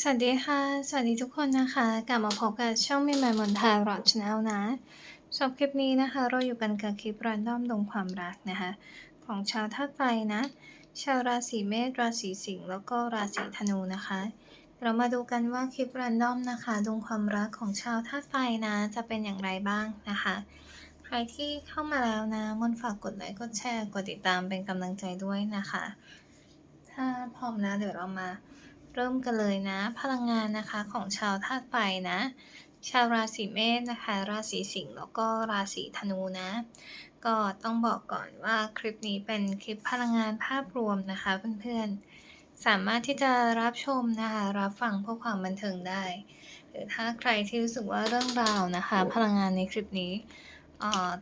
สวัสดีค่ะ สวัสดีทุกคนนะคะ กลับมาพบกับช่องใหม่ๆบนทารอดชาแนลนะสำหรับคลิปนี้นะคะ เราอยู่กันกับคลิปรันดอมดงความรักนะคะ ของชาวธาตุไฟนะ ชาวราศีเมษราศีสิงห์แล้วก็ราศีธนูนะคะ เรามาดูกันว่าคลิปรันดอมนะคะดวงความรักของชาวธาตุไฟนะ จะเป็นอย่างไรบ้างนะคะ ใครที่เข้ามาแล้วนะมนฝากกดไลค์กดแชร์กดติดตามเป็นกำลังใจด้วยนะคะ ถ้าพร้อมแล้วเดี๋ยวเรามา เริ่มกันเลยนะ พลังงานนะคะของชาวธาตุไฟนะ ชาวราศีเมษนะคะ ราศีสิงห์แล้วก็ราศีธนูนะ ก็ต้องบอกก่อนว่าคลิปนี้เป็นคลิปพลังงานภาพรวมนะคะเพื่อนๆ สามารถที่จะรับชมนะคะ รับฟังเพื่อความบันเทิงได้ หรือถ้าใครที่รู้สึกว่าเรื่องราวนะคะ พลังงานในคลิปนี้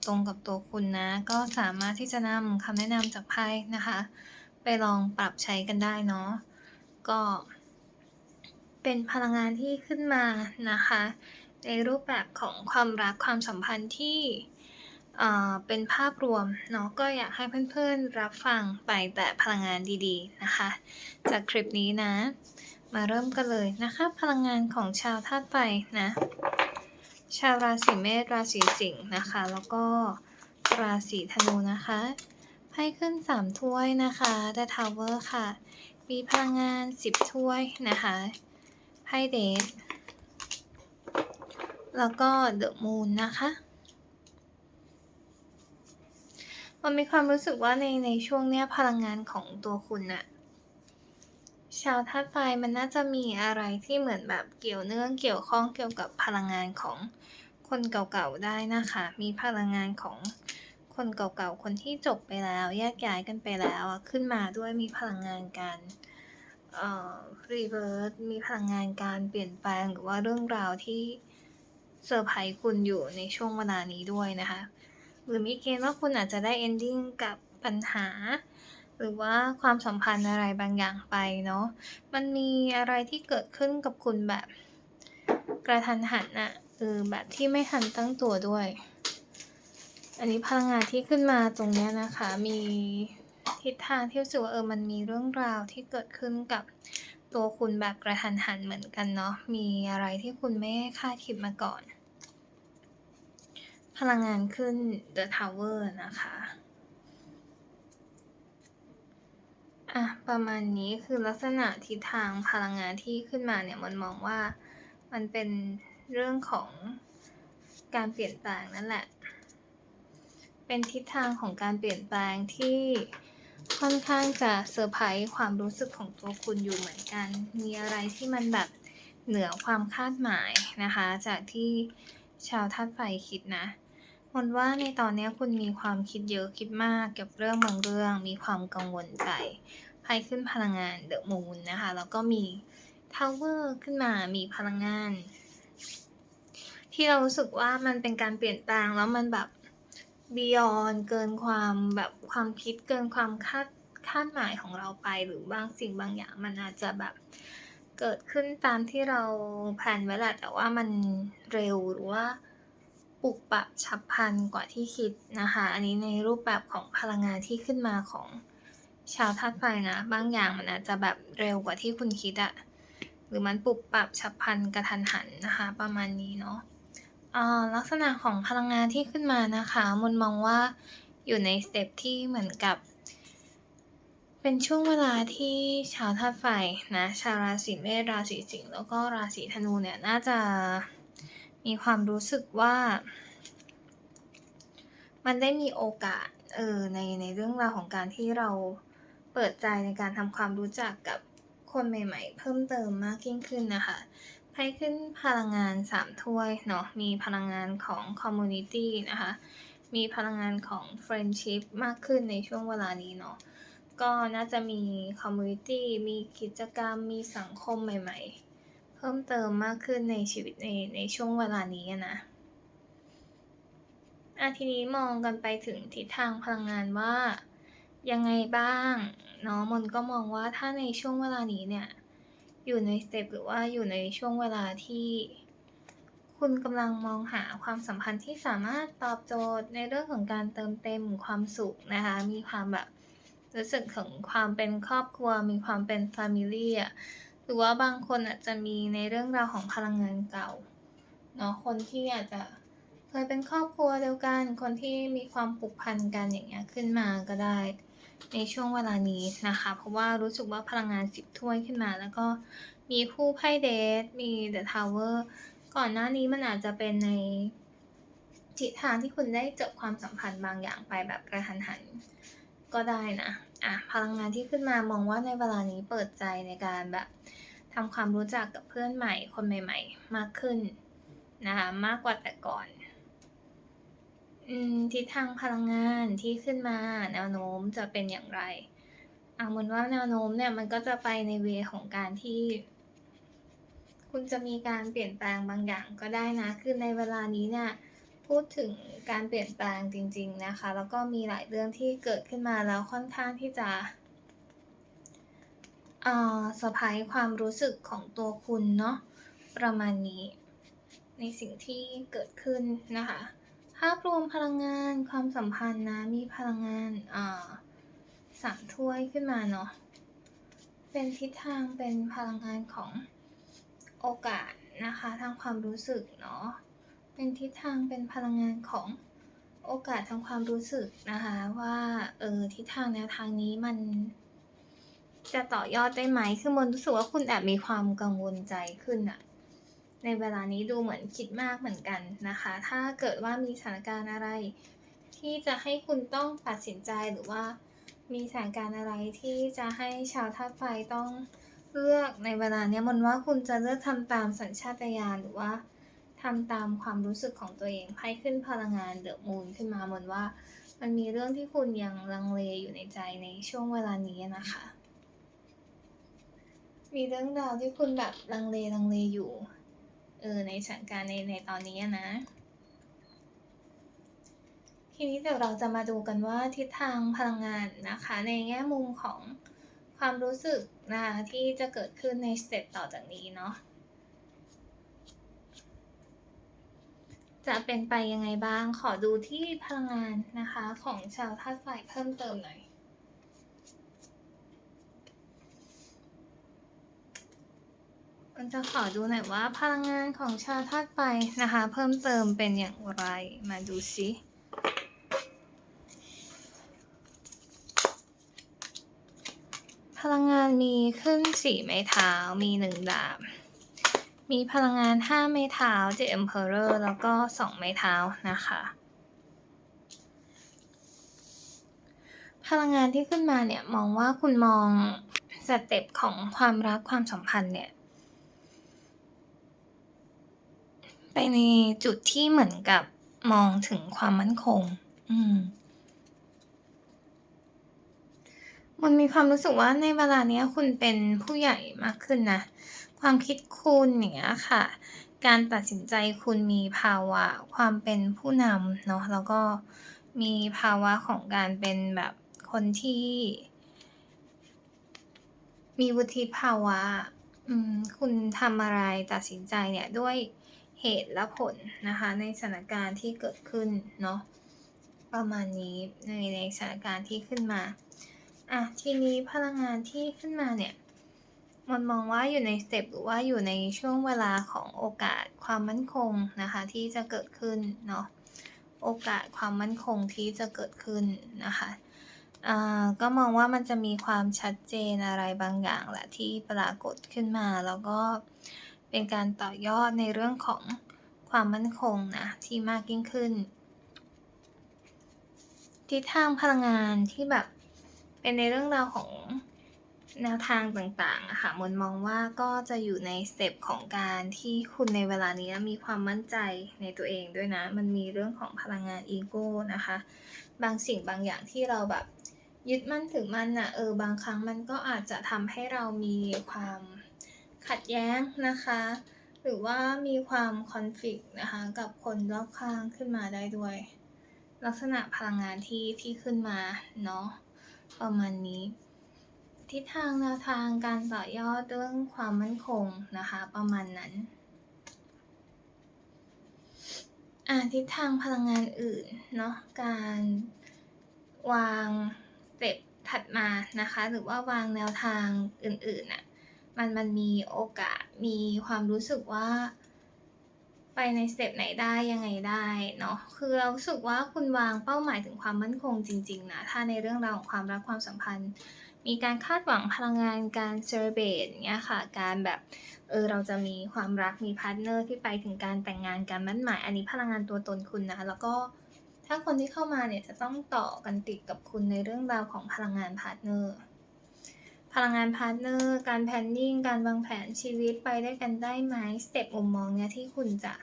ตรงกับตัวคุณนะ ก็สามารถที่จะนำคำแนะนำจากไพ่นะคะ ไปลองปรับใช้กันได้เนาะก็ เป็นพลังงานที่ขึ้นมานะคะ ในรูปแบบของความรักความสัมพันธ์ที่เป็นภาพรวมเนาะก็อยากให้เพื่อนๆรับฟังไปแต่พลังงานดีๆนะคะ จากคลิปนี้นะ มาเริ่มกันเลยนะคะ พลังงานของชาวธาตุไฟนะ ชาวราศีเมษราศีสิงห์นะคะ แล้วก็ราศีธนูนะคะไพ่ขึ้น 3 ถ้วยนะคะ The Tower ค่ะ มีพลังงาน 10 ถ้วยนะคะ ไพ่เดทแล้วก็เดอะมูนนะคะมันมีความรู้สึกว่าในในช่วงเนี้ยพลังงานของตัวคุณน่ะชาวธาตุไฟมันน่าจะมีอะไรที่เหมือนแบบเกี่ยวเนื่องเกี่ยวข้องเกี่ยวกับพลังงานของคนเก่าๆได้นะคะ มีพลังงานของคนเก่าๆคนที่จบไปแล้วแยกย้ายกันไปแล้วขึ้นมาด้วยมีพลังงานการ รีเวิร์สมีพลังงานการเปลี่ยนแปลงหรือว่าเรื่องราวที่เซอร์ไพรส์คุณอยู่ในช่วงเวลานี้ด้วยนะคะ หรือมีเกณฑ์ว่าคุณอาจจะได้เอนดิ้งกับปัญหา หรือว่าความสัมพันธ์อะไรบางอย่างไปเนาะมันมีอะไรที่เกิดขึ้นกับคุณแบบกระทันหันอะเออแบบที่ไม่ทันตั้งตัวด้วย อันนี้พลังงานที่ขึ้นมาตรงเนี้ยนะคะมี ทิศทางที่รู้สึกว่าเออมันมีเรื่องราวที่เกิดขึ้นกับตัวคุณแบบกระทันหันเหมือนกันเนาะมีอะไรที่คุณไม่คาดคิดมาก่อน พลังงานขึ้น The Tower นะคะอะประมาณนี้คือลักษณะทิศทางพลังงานที่ขึ้นมาเนี่ยมันมองว่ามันเป็นเรื่องของการเปลี่ยนแปลงนั่นแหละ เป็นทิศทางของการเปลี่ยนแปลงที่ ค่อนข้างจะเซอร์ไพรส์ความรู้สึกของตัวคุณอยู่เหมือนกัน มีอะไรที่มันแบบเหนือความคาดหมายนะคะ จากที่ชาวธาตุไฟคิดนะมนว่าในตอนนี้คุณมีความคิดเยอะคิดมากเกี่ยวกับเรื่องบางเรื่อง มีความกังวลใจไพ่ขึ้นพลังงานเดอะมูนนะคะ แล้วก็มีทาวเวอร์ขึ้นมามีพลังงาน ที่เรารู้สึกว่ามันเป็นการเปลี่ยนแปลงแล้วมันแบบ beyond เกินความแบบความคิดเกินความคาดคาดหมายของเราไปหรือบางสิ่งบางอย่างมันอาจจะแบบเกิดขึ้นตามที่เราแผนไว้แหละแต่ว่ามันเร็วหรือว่าปุกปรับฉับพลันกว่าที่คิดนะคะ อันนี้ในรูปแบบของพลังงานที่ขึ้นมาของชาวธาตุไฟนะ บางอย่างมันอาจจะแบบเร็วกว่าที่คุณคิดอะหรือมันปุบปรับฉับพลันกระทันหันนะคะ ประมาณนี้เนาะ อ่าลักษณะของพลังงานที่ขึ้นมานะคะ มนมองว่าอยู่ในสเต็ปที่เหมือนกับ เป็นช่วงเวลาที่ชาวธาตุไฟนะชาวราศีเมษราศีสิงห์แล้วก็ราศีธนูเนี่ยน่าจะมีความรู้สึกว่า มันได้มีโอกาสเออในในเรื่องราวของการที่เราเปิดใจในการทำความรู้จักกับคนใหม่ ๆ เพิ่มเติมมากยิ่งขึ้นนะคะ ไพ่ขึ้นพลังงาน 3 ถ้วยเนาะมีพลังงานของ Community นะคะ มีพลังงานของ Friendship มากขึ้นในช่วงเวลานี้เนาะก็น่าจะมี Community มีกิจกรรมมีสังคมใหม่ ๆ เพิ่มเติมมากขึ้นในชีวิตในในช่วงเวลานี้นะอะทีนี้มองกันไปถึงทิศทางพลังงานว่ายังไงบ้างเนาะมนก็มองว่าถ้าในช่วงเวลานี้เนี่ย อยู่ในสเต็ปหรือว่าอยู่ในช่วงเวลาที่ คุณกำลังมองหาความสัมพันธ์ที่สามารถตอบโจทย์ในเรื่องของการเติมเต็มความสุขนะคะ มีความแบบรู้สึกของความเป็นครอบครัว มีความเป็น Family อะรือว่าบางคนอาจจะมีในเรื่องราวของพลังงานเก่าเนาะคนที่อาจจะเคยเป็นครอบครัวเดียวกัน คนที่มีความผูกพันกันอย่างเงี้ยขึ้นมาก็ได้ ในช่วงเวลานี้นะคะ เพราะว่ารู้สึกว่าพลังงานสิบถ้วยขึ้นมา แล้วก็มีคู่ไพ่เดทมีเดอะทาวเวอร์ก่อนหน้านี้มันอาจจะเป็นในทิศทางที่คุณได้จบความสัมพันธ์บางอย่างไปแบบกระทันหันก็ได้นะอะพลังงานที่ขึ้นมามองว่าในเวลานี้เปิดใจในการแบบทำความรู้จักกับเพื่อนใหม่คนใหม่ ๆ มากขึ้นนะคะมากกว่าแต่ก่อน อืมทิศทางพลังงานที่ขึ้นมาแนวโน้มจะเป็นอย่างไรอะมนว่าแนวโน้มเนี่ยมันก็จะไปในเวของการที่ คุณจะมีการเปลี่ยนแปลงบางอย่างก็ได้นะคือในเวลานี้เนี่ยพูดถึงการเปลี่ยนแปลงจริง ๆนะคะ แล้วก็มีหลายเรื่องที่เกิดขึ้นมาแล้วค่อนข้างที่จะเอ่อเซอร์ไพรส์ความรู้สึกของตัวคุณเนาะประมาณนี้ ในสิ่งที่เกิดขึ้นนะคะ ภาพรวมพลังงานความสัมพันธ์นะ มีพลังงานอ่าสามถ้วยขึ้นมาเนาะ เป็นทิศทางเป็นพลังงานของโอกาสนะคะ ทางความรู้สึกเนาะ เป็นทิศทางเป็นพลังงานของโอกาสทางความรู้สึกนะคะว่าเออทิศทางแนวทางนี้มัน จะต่อยอดได้ไหมคือมนรู้สึกว่าคุณแอบมีความกังวลใจขึ้นอะ ในเวลานี้ดูเหมือนคิดมากเหมือนกันนะคะ ถ้าเกิดว่ามีสถานการณ์อะไร ที่จะให้คุณต้องตัดสินใจหรือว่ามีสถานการณ์อะไรที่จะให้ชาวธาตุไฟต้องเลือกในเวลาเนี้ยมนว่าคุณจะเลือกทำตามสัญชาตญาณหรือว่าทำตามความรู้สึกของตัวเองไพ่ขึ้นพลังงานเดอะมูนขึ้นมาเหมือนว่า มันมีเรื่องที่คุณยังลังเลอยู่ในใจในช่วงเวลานี้นะคะ มีเรื่องราวที่คุณแบบลังเลลังเลอยู่ เออในสถานการณ์ในในตอนนี้นะ ทีนี้เดี๋ยวเราจะมาดูกันว่าทิศทางพลังงานนะคะ ในแง่มุมของความรู้สึกนะคะที่จะเกิดขึ้นในสเต็ปต่อจากนี้เนาะจะเป็นไปยังไงบ้างขอดูที่พลังงานนะคะของชาวธาตุไฟเพิ่มเติมหน่อย มันจะขอดูหน่อยว่าพลังงานของชาวธาตุไฟนะคะ เพิ่มเติมเป็นอย่างไรมาดูสิพลังงานมีขึ้นสี่ไม้เท้ามีหนึ่งดาบ มีพลังงาน5ไม้เท้าเจ Emperor แล้วก็2ไม้เท้านะคะ พลังงานที่ขึ้นมาเนี่ยมองว่าคุณมองสเต็ปของความรักความสัมพันธ์เนี่ย ไปในจุดที่เหมือนกับมองถึงความมั่นคง อืม มันมีความรู้สึกว่าในเวลาเนี้ย คุณเป็นผู้ใหญ่มากขึ้นนะ ความคิดคุณอย่างเงี้ยค่ะ การตัดสินใจคุณมีภาวะ ความเป็นผู้นำเนาะ แล้วก็มีภาวะของการเป็นแบบคนที่ มีวุฒิภาวะ อืม คุณทำอะไรตัดสินใจเนี่ยด้วย เหตุและผลนะคะ ในสถานการณ์ที่เกิดขึ้นเนาะประมาณนี้ในในสถานการณ์ที่ขึ้นมาอะทีนี้พลังงานที่ขึ้นมาเนี่ยมันมองว่าอยู่ในสเต็ปหรือว่าอยู่ในช่วงเวลาของโอกาสความมั่นคงนะคะ ที่จะเกิดขึ้นเนาะโอกาสความมั่นคงที่จะเกิดขึ้นนะคะอ่าก็มองว่ามันจะมีความชัดเจนอะไรบางอย่างแหละที่ปรากฏขึ้นมาแล้วก็ เป็นการต่อยอดในเรื่องของความมั่นคงนะที่มากยิ่งขึ้น ทิศทางพลังงานที่แบบเป็นในเรื่องราวของแนวทางต่างๆอะค่ะมนมองว่าก็จะอยู่ในสเต็ปของการที่คุณในเวลานี้มีความมั่นใจในตัวเองด้วยนะ มันมีเรื่องของพลังงานอีโก้นะคะ บางสิ่งบางอย่างที่เราแบบยึดมั่นถึงมันอะเออบางครั้งมันก็อาจจะทำให้เรามีความ ขัดแย้งนะคะ หรือว่ามีความคอนฟ lict นะคะกับคนรอบข้างขึ้นมาได้ด้วย ลักษณะพลังงานที่ที่ขึ้นมาเนาะประมาณนี้ ทิศทางแนวทางการต่อยอดเรื่องความมั่นคงนะคะ ประมาณนั้นอ่าทิศทางพลังงานอื่นเนาะการวางสเต็ปถัดมานะคะ หรือว่าวางแนวทางอื่นๆน่ะ มันมันมีโอกาสมีความรู้สึกว่า ไปในสเต็ปไหนได้ยังไงได้เนาะคือเรารู้สึกว่าคุณวางเป้าหมายถึงความมั่นคงจริงๆนะถ้าในเรื่องราวของความรักความสัมพันธ์ มีการคาดหวังพลังงานการเซอร์เบตเงี้ยค่ะ การแบบเออเราจะมีความรักมีพาร์ทเนอร์ที่ไปถึงการแต่งงานการมั่นหมาย อันนี้พลังงานตัวตนคุณนะแล้วก็ถ้าคนที่เข้ามาเนี่ยจะต้องต่อกันติดกับคุณในเรื่องราวของพลังงานพาร์ทเนอร์ พลังงานพาร์ทเนอร์ การแพลนนิ่ง การวางแผนชีวิตไปได้วยกันได้ไหมสเต็ปมุมมองเนี่ยที่คุณจะ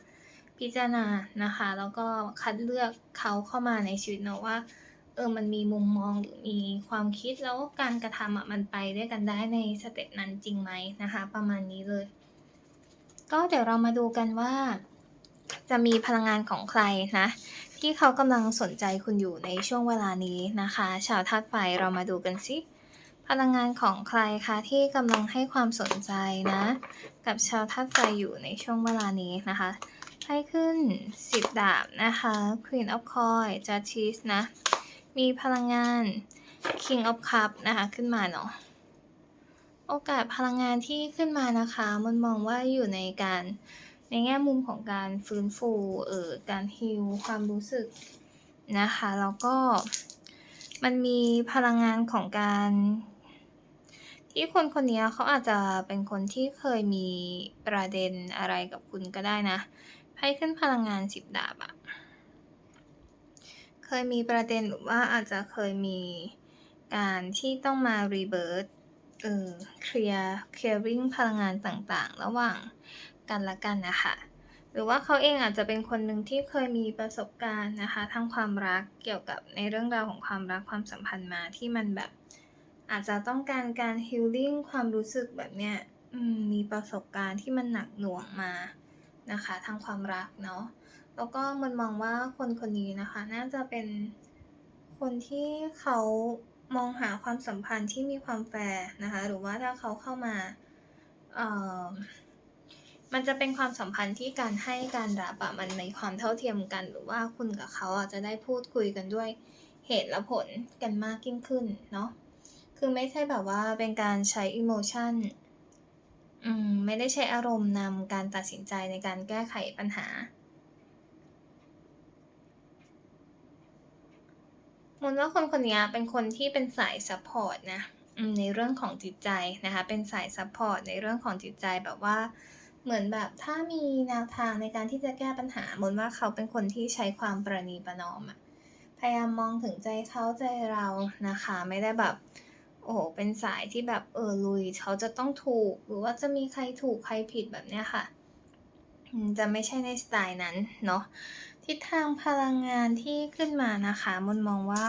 พิจารณานะคะ แล้วก็คัดเลือกเขาเข้ามาในชีวิตเนาะว่า เออมันมีมุมมองหรือมีความคิดแล้วการกระทำอะมันไปด้วยกันได้ในสเต็ปนั้นจริงไหมนะคะ ประมาณนี้เลย ก็เดี๋ยวเรามาดูกันว่า จะมีพลังงานของใครนะ ที่เขากำลังสนใจคุณอยู่ในช่วงเวลานี้นะคะ ชาวธาตุไฟเรามาดูกันสิ พลังงานของใครคะที่กำลังให้ความสนใจนะ กับชาวธาตุไฟอยู่ในช่วงเวลานี้นะคะให้ขึ้น 10 ดาบนะคะ Queen of Coin Justice นะ มีพลังงาน King of Cup นะคะ ขึ้นมาเนาะโอกาสพลังงานที่ขึ้นมานะคะ มันมองว่าอยู่ในการในแง่มุมของการฟื้นฟูเอ่อการฮิลความรู้สึกนะคะ แล้วก็มันมีพลังงานของการ ที่คนคนนี้เขาอาจจะเป็นคนที่เคยมีประเด็นอะไรกับคุณก็ได้นะไพ่ขึ้นพลังงานสิบดาบอะเคยมีประเด็นหรือว่าอาจจะเคยมีการที่ต้องมารีเบิร์ตเออเคลียร์เคลียร์ริงพลังงานต่างๆ ระหว่างกันและกันนะคะหรือว่าเขาเองอาจจะเป็นคนหนึ่งที่เคยมีประสบการณ์นะคะทั้งความรักเกี่ยวกับในเรื่องราวของความรักความสัมพันธ์มาที่มันแบบ อาจจะต้องการการฮิลลิ่งความรู้สึกแบบเนี้ยมีประสบการณ์ที่มันหนักหน่วงมานะคะทางความรักเนาะแล้วก็มันมองว่าคนคนนี้นะคะ น่าจะเป็นคนที่เขามองหาความสัมพันธ์ที่มีความแฟร์นะคะหรือว่าถ้าเขาเข้ามาเอ่อมันจะเป็นความสัมพันธ์ที่การให้การรับอะมันในความเท่าเทียมกัน หรือว่าคุณกับเขาอาจจะได้พูดคุยกันด้วยเหตุและผลกันมากยิ่งขึ้นเนาะ คือไม่ใช่แบบว่าเป็นการใช้อิโมชันอืม ไม่ได้ใช้อารมณ์นำการตัดสินใจในการแก้ไขปัญหามุนว่าคนคนนี้เป็นคนที่เป็นสายซัพพอร์ตนะในเรื่องของจิตใจนะคะ เป็นสายซัพพอร์ตในเรื่องของจิตใจแบบว่า เหมือนแบบถ้ามีแนวทางในการที่จะแก้ปัญหามุนว่าเขาเป็นคนที่ใช้ความประนีประนอมอะพยายามมองถึงใจเขาใจเรานะคะ ไม่ได้แบบ โอ้โหเป็นสายที่แบบเออลุยเขาจะต้องถูก หรือว่าจะมีใครถูกใครผิดแบบเนี้ยค่ะ จะไม่ใช่ในสไตล์นั้นเนาะทิศทางพลังงานที่ขึ้นมานะคะมนมองว่า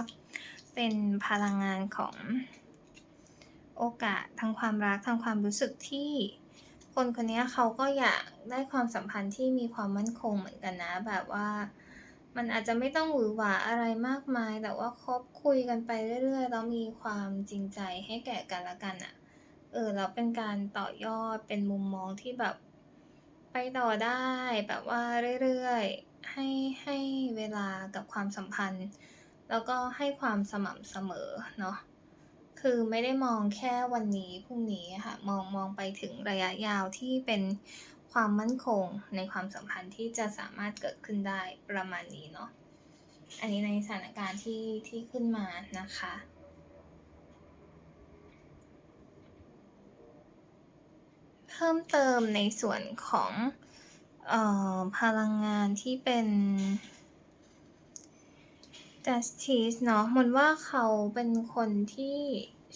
เป็นพลังงานของโอกาสทางความรักทางความรู้สึกที่คนคนนี้เขาก็อยากได้ความสัมพันธ์ที่มีความมั่นคงเหมือนกันนะแบบว่า มันอาจจะไม่ต้องหวือหวาอะไรมากมาย แต่ว่าคบคุยกันไปเรื่อยๆแล้วมีความจริงใจให้แก่กันและกันอะ่ะ เออแล้วเป็นการต่อยอดเป็นมุมมองที่แบบ ไปต่อได้ แบบว่าเรื่อยๆให้ให้เวลากับความสัมพันธ์ แล้วก็ให้ความสม่ำเสมอเนาะคือไม่ได้มองแค่วันนี้พรุ่งนี้ค่ะ มองมองไปถึงระยะยาวที่เป็น ความมั่นคงในความสัมพันธ์ที่จะสามารถเกิดขึ้นได้ประมาณนี้เนาะ อันนี้ในสถานการณ์ที่ที่ขึ้นมานะคะ เพิ่มเติมในส่วนของออพลังงานที่เป็น justice เนาะมันว่าเขาเป็นคนที่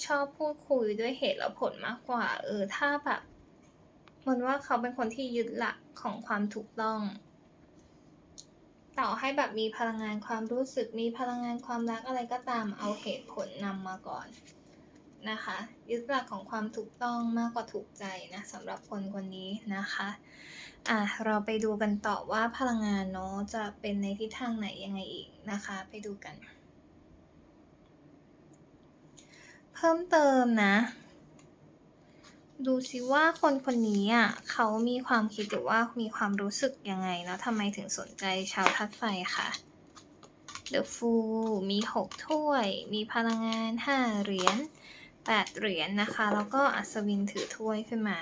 ชอบพูดคุยด้วยเหตุและผลมากกว่า เออ ถ้าแบบ มันว่าเขาเป็นคนที่ยึดหลักของความถูกต้อง ต่อให้แบบมีพลังงานความรู้สึกมีพลังงานความรักอะไรก็ตามเอาเหตุผลนำมาก่อนนะคะ ยึดหลักของความถูกต้องมากกว่าถูกใจนะสำหรับคนคนนี้นะคะอะเราไปดูกันต่อว่าพลังงานเนาะจะเป็นในทิศทางไหนยังไงอีกนะคะ ไปดูกัน เพิ่มเติมนะ ดูซิว่าคนคนนี้อะเขามีความคิดหรือว่ามีความรู้สึกยังไงเนาะทำไมถึงสนใจชาวทัดไฟค่ะ The Fool มีหกถ้วย มีพลังงานห้าเหรียญ 8 เหรียญนะคะ แล้วก็อัศวินถือถ้วยขึ้นมา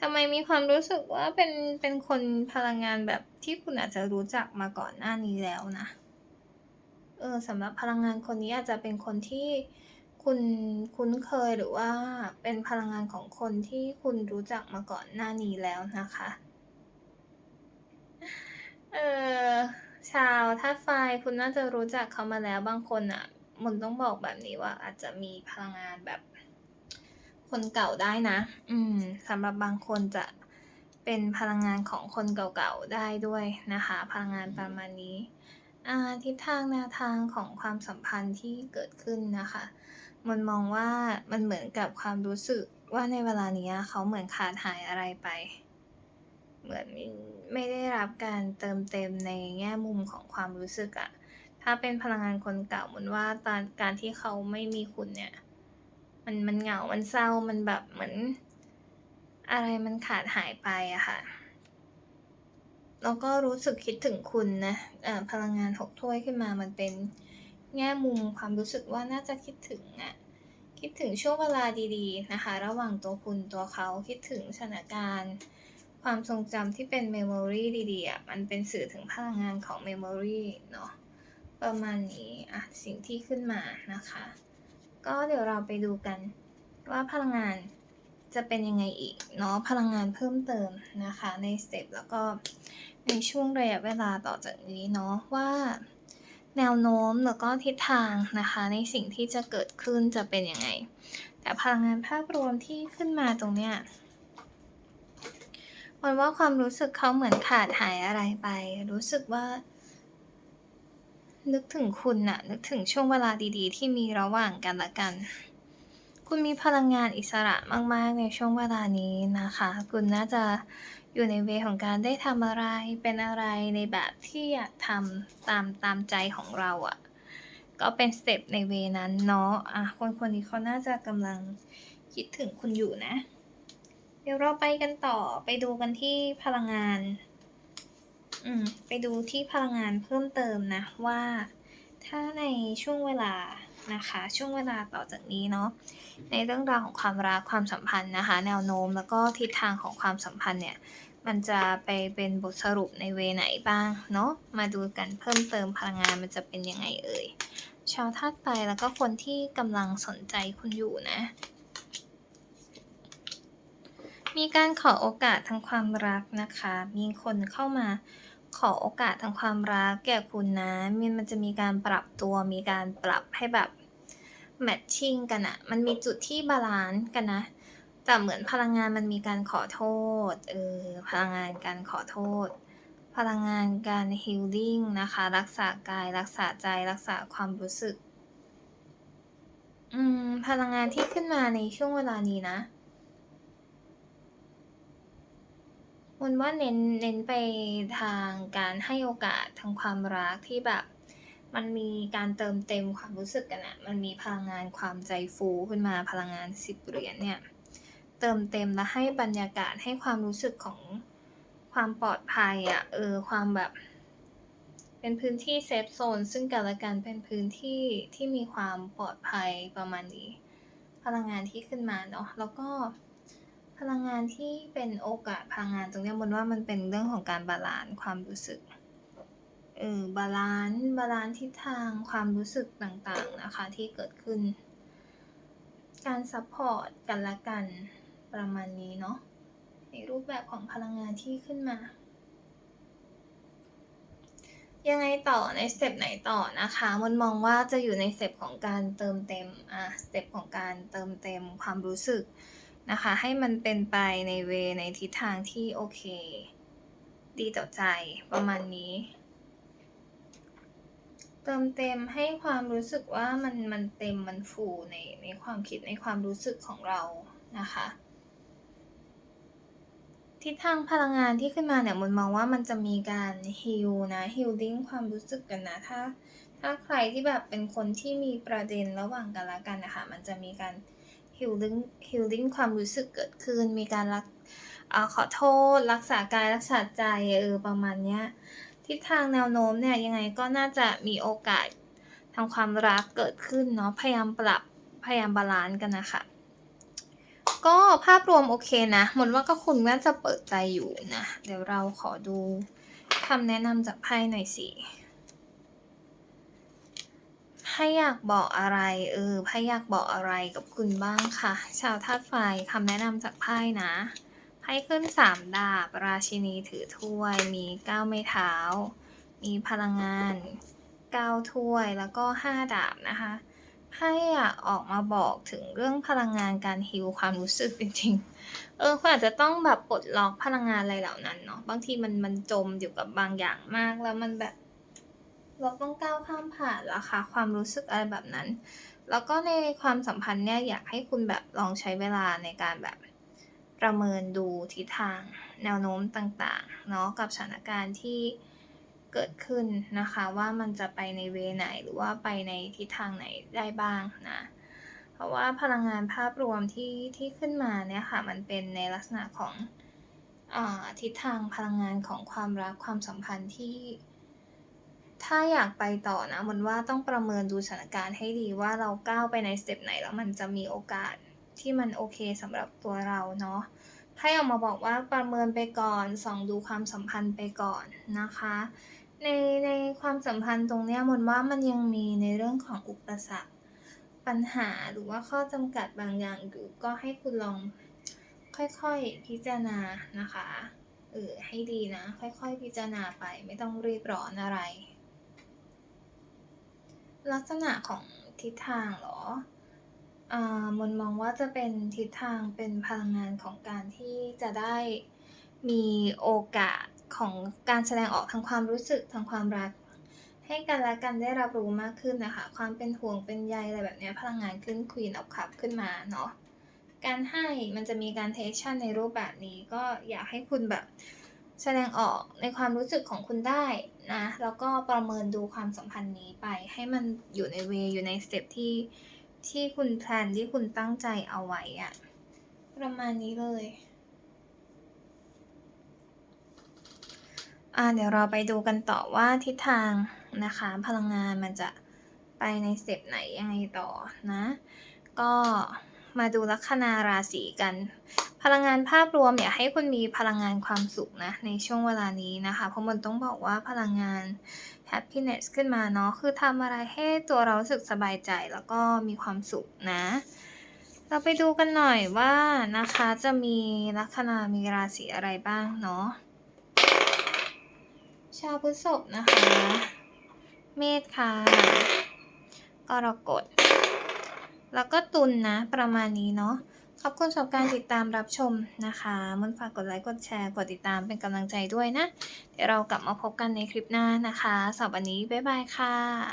ทำไมมีความรู้สึกว่าเป็นเป็นคนพลังงานแบบที่คุณอาจจะรู้จักมาก่อนหน้านี้แล้วนะ เออสำหรับพลังงานคนนี้อาจจะเป็นคนที่ คุณคุ้นเคยหรือว่าเป็นพลังงานของคนที่คุณรู้จักมาก่อนหน้านี้แล้วนะคะ เออชาวธาตุไฟคุณน่าจะรู้จักเขามาแล้วบางคนอะมนต้องบอกแบบนี้ว่าอาจจะมีพลังงานแบบคนเก่าได้นะ อืมสำหรับบางคนจะเป็นพลังงานของคนเก่าๆได้ด้วยนะคะ พลังงานประมาณนี้อ่าทิศทางแนวทางของความสัมพันธ์ที่เกิดขึ้นนะคะ มันมองว่ามันเหมือนกับความรู้สึกว่าในเวลานี้เขาเหมือนขาดหายอะไรไป เหมือนไม่ได้รับการเติมเต็มในแง่มุมของความรู้สึกอะถ้าเป็นพลังงานคนเก่าเหมือนว่าตอนการที่เขาไม่มีคุณเนี่ย มันมันเหงา มันเศร้า มันแบบเหมือน อะไรมันขาดหายไปอะค่ะ แล้วก็รู้สึกคิดถึงคุณนะเอ่อพลังงานหกถ้วยขึ้นมามันเป็น แง่มุมความรู้สึกว่าน่าจะคิดถึงอะคิดถึงช่วงเวลาดีๆนะคะ ระหว่างตัวคุณตัวเขาคิดถึงสถานการณ์ ความทรงจำที่เป็นเมมโมรีดีๆอะมันเป็นสื่อถึงพลังงานของเมมโมรีเนาะประมาณนี้อะสิ่งที่ขึ้นมานะคะ ก็เดี๋ยวเราไปดูกันว่าพลังงานจะเป็นยังไงอีกเนาะพลังงานเพิ่มเติมนะคะ ในสเต็ปแล้วก็ในช่วงระยะเวลาต่อจากนี้เนาะว่า แนวโน้มแล้วก็ทิศทางนะคะ ในสิ่งที่จะเกิดขึ้นจะเป็นยังไง แต่พลังงานภาพรวมที่ขึ้นมาตรงเนี้ยมันว่าความรู้สึกเขาเหมือนขาดหายอะไรไป รู้สึกว่า นึกถึงคุณน่ะ นึกถึงช่วงเวลาดีๆ ที่มีระหว่างกันละกัน คุณมีพลังงานอิสระมาก ๆ ในช่วงเวลานี้นะคะ คุณน่าจะ อยู่ในเวของการได้ทำอะไรเป็นอะไรในแบบที่อยากทำตามตามใจของเราอะ่ะ ก็เป็นสเต็ปในเวนั้นเนาะอะคนคนนี้เขาน่าจะกำลังคิดถึงคุณอยู่นะ เดี๋ยวเราไปกันต่อไปดูกันที่พลังงานอืมไปดูที่พลังงานเพิ่มเติมนะว่า ถ้าในช่วงเวลานะคะ ช่วงเวลาต่อจากนี้เนาะในเรื่องราวของความรักความสัมพันธ์นะคะ แนวโน้มแล้วก็ทิศทางของความสัมพันธ์เนี่ย มันจะไปเป็นบทสรุปในเวไหนบ้างเนาะมาดูกันเพิ่มเติมพลังงานมันจะเป็นยังไงเอ่ยชาวธาตุไฟแล้วก็คนที่กำลังสนใจคุณอยู่นะ มีการขอโอกาสทางความรักนะคะ มีคนเข้ามาขอโอกาสทางความรักแก่คุณนะมันมันจะมีการปรับตัวมีการปรับให้แบบแมทชิ่งกันอะมันมีจุดที่บาลานซ์กันนะ แต่เหมือนพลังงานมันมีการขอโทษ เออ พลังงานการขอโทษ พลังงานการฮิลลิ่งนะคะ รักษากาย รักษาใจ รักษาความรู้สึก อืม พลังงานที่ขึ้นมาในช่วงเวลานี้นะมันว่าเน้นเน้นไปทางการให้โอกาสทางความรักที่แบบ มันมีการเติมเต็มความรู้สึกกันอะมันมีพลังงานความใจฟูขึ้นมาพลังงานสิบเหรียญเนี่ย เติมเต็มและให้บรรยากาศให้ความรู้สึกของความปลอดภัยอะเออความแบบ เป็นพื้นที่เซฟโซนซึ่งกันและกันเป็นพื้นที่ที่มีความปลอดภัยประมาณนี้ พลังงานที่ขึ้นมาเนาะแล้วก็พลังงานที่เป็นโอกาสพลังงานตรงนี้ยมนว่ามันเป็นเรื่องของการบาลานซ์ความรู้สึกเออบาลานซ์บาลานซ์ทิศทางความรู้สึกต่างๆนะคะที่เกิดขึ้น การซัพพอร์ตกันและกัน ประมาณนี้เนาะในรูปแบบของพลังงานที่ขึ้นมา ยังไงต่อในสเต็ปไหนต่อนะคะมันมองว่าจะอยู่ในสเต็ปของการเติมเต็มอะสเต็ปของการเติมเต็มความรู้สึกนะคะให้มันเป็นไปในเวในทิศทางที่โอเค ดีต่อใจประมาณนี้ เติมเต็มให้ความรู้สึกว่ามันมันเต็มมันฟูในในความคิดในความรู้สึกของเรานะคะ ทิศทางพลังงานที่ขึ้นมาเนี่ยมันมองว่ามันจะมีการฮิลนะฮิลลิ่งความรู้สึกกันนะถ้า ถ้าใครที่แบบเป็นคนที่มีประเด็นระหว่างกันละกันนะคะมันจะมีการฮิลลิ่งฮิลลิ่งความรู้สึกเกิดขึ้น มีการรักอขอโทษ รักษากายรักษาใจเออประมาณเนี้ยทิศทางแนวโน้มเนี่ยยังไงก็น่าจะมีโอกาสทางความรักเกิดขึ้นเนาะพยายามปรับพยายามบาลานซ์กันนะคะ ก็ภาพรวมโอเคนะมนว่าก็คุณน่าจะเปิดใจอยู่นะ เดี๋ยวเราขอดูคำแนะนำจากไพ่หน่อยสิไพ่อยากบอกอะไร เออไพ่อยากบอกอะไรกับคุณบ้างค่ะ ชาวธาตุไฟคำแนะนำจากไพ่นะไพ่ขึ้นสามดาบ ราชินีถือถ้วย มีเก้าไม้เท้า มีพลังงานเก้าถ้วยแล้วก็ห้าดาบนะคะ ไพ่อยากออกมาบอกถึงเรื่องพลังงานการฮิวความรู้สึกจริงๆ เออคุณอาจจะต้องแบบปลดล็อกพลังงานอะไรเหล่านั้นเนาะ บางทีมันมันจมอยู่กับบางอย่างมากแล้วมันแบบเราต้องก้าวข้ามผ่านละค่ะความรู้สึกอะไรแบบนั้น แล้วก็ในความสัมพันธ์เนี่ยอยากให้คุณแบบลองใช้เวลาในการแบบประเมินดูทิศทางแนวโน้มต่างๆ เนาะกับสถานการณ์ที่ เกิดขึ้นนะคะว่ามันจะไปในเวไหนหรือว่าไปในทิศทางไหนได้บ้างนะเพราะว่าพลังงานภาพรวมที่ที่ขึ้นมาเนี่ยค่ะมันเป็นในลักษณะของอทิศทางพลังงานของความรักความสัมพันธ์ที่ ถ้าอยากไปต่อนะมันว่าต้องประเมินดูสถานการณ์ให้ดีว่าเราก้าวไปในสเต็ปไหนแล้วมันจะมีโอกาสที่มันโอเคสำหรับตัวเราเนาะให้ออกมาบอกว่าประเมินไปก่อนส่องดูความสัมพันธ์ไปก่อนนะคะ ในในความสัมพันธ์ตรงเนี้ยมนว่ามันยังมีในเรื่องของอุปสรรคปัญหาหรือว่าข้อจำกัดบางอย่างอยู่ก็ให้คุณลองค่อยๆพิจารณานะคะเออให้ดีนะ ค่อยๆพิจารณาไปไม่ต้องรีบร้อนอะไร ลักษณะของทิศทางเหรออ่ามนมองว่าจะเป็นทิศทางเป็นพลังงานของการที่จะได้มีโอกาส ของการแสดงออกทางความรู้สึกทางความรัก ให้กันและกันได้รับรู้มากขึ้นนะคะ ความเป็นห่วงเป็นใยอะไรแบบนี้พลังงานขึ้น Queen of Cup ขึ้นมาเนาะการให้มันจะมีการเทคชั่นในรูปแบบนี้ก็อยากให้คุณแบบแสดงออกในความรู้สึกของคุณได้นะ แล้วก็ประเมินดูความสัมพันธ์นี้ไป ให้มันอยู่ในเวอยู่ในสเต็ปที่ที่คุณแพลนที่คุณตั้งใจเอาไว้อะประมาณนี้เลย อ่าเดี๋ยวเราไปดูกันต่อว่าทิศทางนะคะ พลังงานมันจะไปในสเต็ปไหนยังไงต่อนะ ก็มาดูลัคนาราศีกัน พลังงานภาพรวมอยากให้คุณมีพลังงานความสุขนะในช่วงเวลานี้นะคะ เพราะมันต้องบอกว่าพลังงาน happiness ขึ้นมาเนาะคือทำอะไรให้ตัวเราสึกสบายใจแล้วก็มีความสุขนะ เราไปดูกันหน่อยว่านะคะจะมีลัคนามีราศีอะไรบ้างเนาะ ชาวพฤษภนะคะ เมษค่ะกรกฎแล้วก็ตุลนะ ประมาณนี้เนาะขอบคุณสำหรับการติดตามรับชมนะคะมันฝากกดไลค์กดแชร์กดติดตามเป็นกำลังใจด้วยนะ เดี๋ยวเรากลับมาพบกันในคลิปหน้านะคะสำหรับวันนี้ บ๊ายบายค่ะ